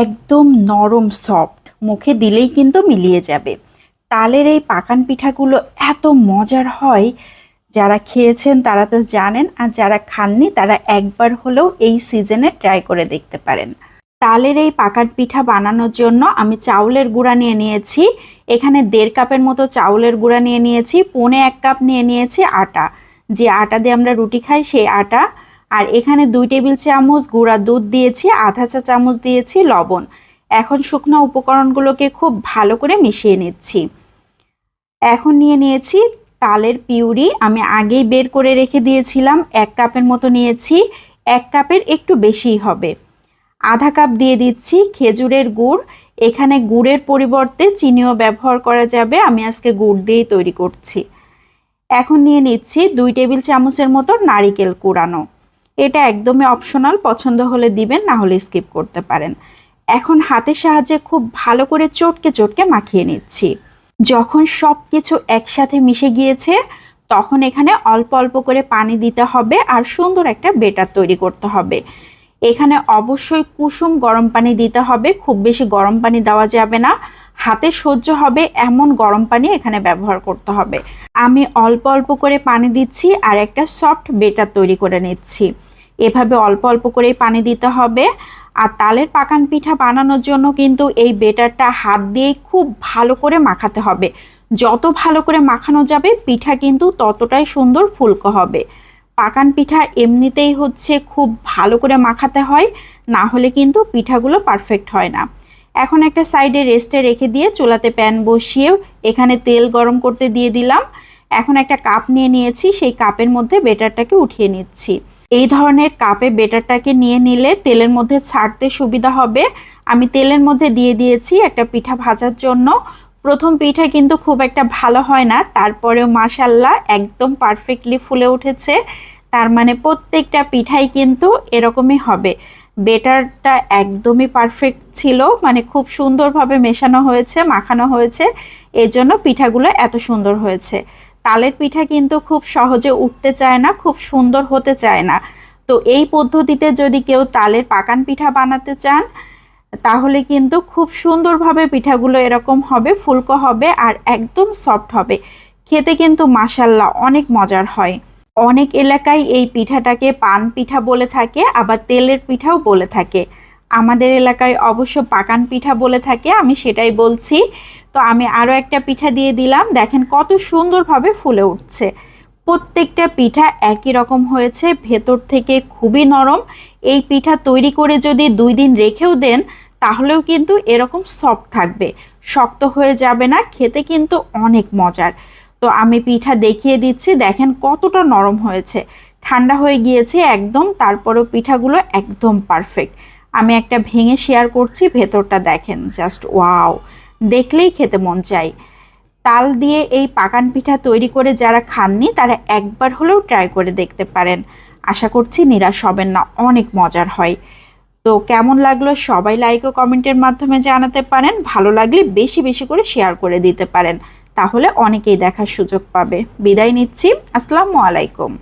একদম নরম সফট মুখে দিলেই কিন্তু মিলিয়ে যাবে। তালের এই পাকান পিঠাগুলো এত মজার হয়, যারা খেয়েছেন তারা তো জানেন, আর যারা খাননি তারা একবার হলেও এই সিজনে ট্রাই করে দেখতে পারেন। তালের এই পাকান পিঠা বানানোর জন্য আমি চাউলের গুঁড়া নিয়ে নিয়েছি, এখানে দেড় কাপের মতো চাউলের গুঁড়া নিয়ে নিয়েছি, পৌনে এক কাপ নিয়ে নিয়েছি আটা। যে আটা দিয়ে আমরা রুটি খাই সেই আটা আর এখানে দুই টেবিল চামচ গুঁড়া দুধ দিয়েছি, আধা চা চামচ দিয়েছি লবণ। এখন শুকনো উপকরণগুলোকে খুব ভালো করে মিশিয়ে নিচ্ছি। এখন নিয়ে নিয়েছি তালের পিউরি। আমি আগেই বের করে রেখে দিয়েছিলাম, এক কাপের মতো নিয়েছি, এক কাপের একটু বেশিই হবে। আধা কাপ দিয়ে দিচ্ছি খেজুরের গুড়। এখানে গুড়ের পরিবর্তে চিনিও ব্যবহার করা যাবে, আমি আজকে গুড় দিয়েই তৈরি করছি। এখন নিয়ে নিচ্ছি দুই টেবিল চামচের মতো নারিকেল কুড়ানো। এটা একদমই অপশনাল পছন্দ হলে দিবেন, না হলে স্কিপ করতে পারেন। এখন হাতের সাহায্যে খুব ভালো করে চটকে চটকে মাখিয়ে নিচ্ছি। যখন সব কিছু একসাথে মিশে গিয়েছে, তখন এখানে অল্প অল্প করে পানি দিতে হবে আর সুন্দর একটা বেটার তৈরি করতে হবে। এখানে অবশ্যই কুসুম গরম পানি দিতে হবে, খুব বেশি গরম পানি দেওয়া যাবে না। হাতে সহ্য হবে এমন গরম পানি এখানে ব্যবহার করতে হবে। আমি অল্প অল্প করে পানি দিচ্ছি আর একটা সফট বেটার তৈরি করে নিচ্ছি। এভাবে অল্প অল্প করে পানি দিতে হবে। আর তালের পাকান পিঠা বানানোর জন্য কিন্তু এই বেটারটা হাত দিয়েই খুব ভালো করে মাখাতে হবে। যত ভালো করে মাখানো যাবে, পিঠা কিন্তু ততটাই সুন্দর ফুলকো হবে। পাকান পিঠা এমনিতেই হচ্ছে খুব ভালো করে মাখাতে হয়, না হলে কিন্তু পিঠাগুলো পারফেক্ট হয় না। এখন একটা সাইডে রেস্টে রেখে দিয়ে চুলাতে প্যান বসিয়ে এখানে তেল গরম করতে দিয়ে দিলাম। এখন একটা কাপ নিয়ে নিয়েছি, সেই কাপের মধ্যে বেটারটাকে উঠিয়ে নিচ্ছি। এই ধরনের কাপে বেটারটাকে নিয়ে নিলে তেলের মধ্যে ছাড়তে সুবিধা হবে। আমি তেলের মধ্যে দিয়ে দিয়েছি একটা পিঠা ভাজার জন্য। প্রথম পিঠা কিন্তু খুব একটা ভালো হয় না, তারপরেও মাসাল্লাহ একদম পারফেক্টলি ফুলে উঠেছে। তার মানে প্রত্যেকটা পিঠাই কিন্তু এরকমই হবে। বেটারটা একদমই পারফেক্ট ছিল। মানে খুব সুন্দরভাবে মেশানো হয়েছে, মাখানো হয়েছে। এজন্য পিঠাগুলো এত সুন্দর হয়েছে। তালের পিঠা কিন্তু খুব সহজে উঠতে চায় না, খুব সুন্দর হতে চায় না। তো এই পদ্ধতিতে যদি কেউ তালের পাকান পিঠা বানাতে চান, তাহলে কিন্তু খুব সুন্দরভাবে পিঠাগুলো এরকম হবে, ফুলকো হবে আর একদম সফট হবে। খেতে কিন্তু মাসাল্লাহ অনেক মজার হয়। অনেক এলাকায় এই পিঠাটাকে পান পিঠা বলে থাকে, আবার তেলের পিঠাও বলে থাকে। আমাদের এলাকায় অবশ্য পাকান পিঠা বলে থাকে, আমি সেটাই বলছি। তো আমি আরও একটা পিঠা দিয়ে দিলাম, দেখেন কত সুন্দরভাবে ফুলে উঠছে। প্রত্যেকটা পিঠা একই রকম হয়েছে, ভেতর থেকে খুবই নরম। এই পিঠা তৈরি করে যদি দুই দিন রেখেও দেন, তাহলেও কিন্তু এরকম সফট থাকবে। শক্ত হয়ে যাবে না, খেতে কিন্তু অনেক মজার। তো আমি পিঠা দেখিয়ে দিচ্ছি। দেখেন কতটা নরম হয়েছে। ঠান্ডা হয়ে গিয়েছে একদম, তারপরেও পিঠাগুলো একদম পারফেক্ট আমি একটা ভেঙে শেয়ার করছি, ভেতরটা দেখেন জাস্ট ওয়াও দেখলেই খেতে মন চাই। তাল দিয়ে এই পাকান পিঠা তৈরি করে যারা খাননি, তারা একবার হলেও ট্রাই করে দেখতে পারেন। আশা করছি নিরাশ হবেন না, অনেক মজার হয়। তো কেমন লাগল সবাই লাইক ও কমেন্টের মাধ্যমে জানাতে পারেন। ভালো লাগলে বেশি বেশি করে শেয়ার করে দিতে পারেন। তাহলে অনেকেই দেখার সুযোগ পাবে। বিদায় নিচ্ছি। আসসালামু আলাইকুম।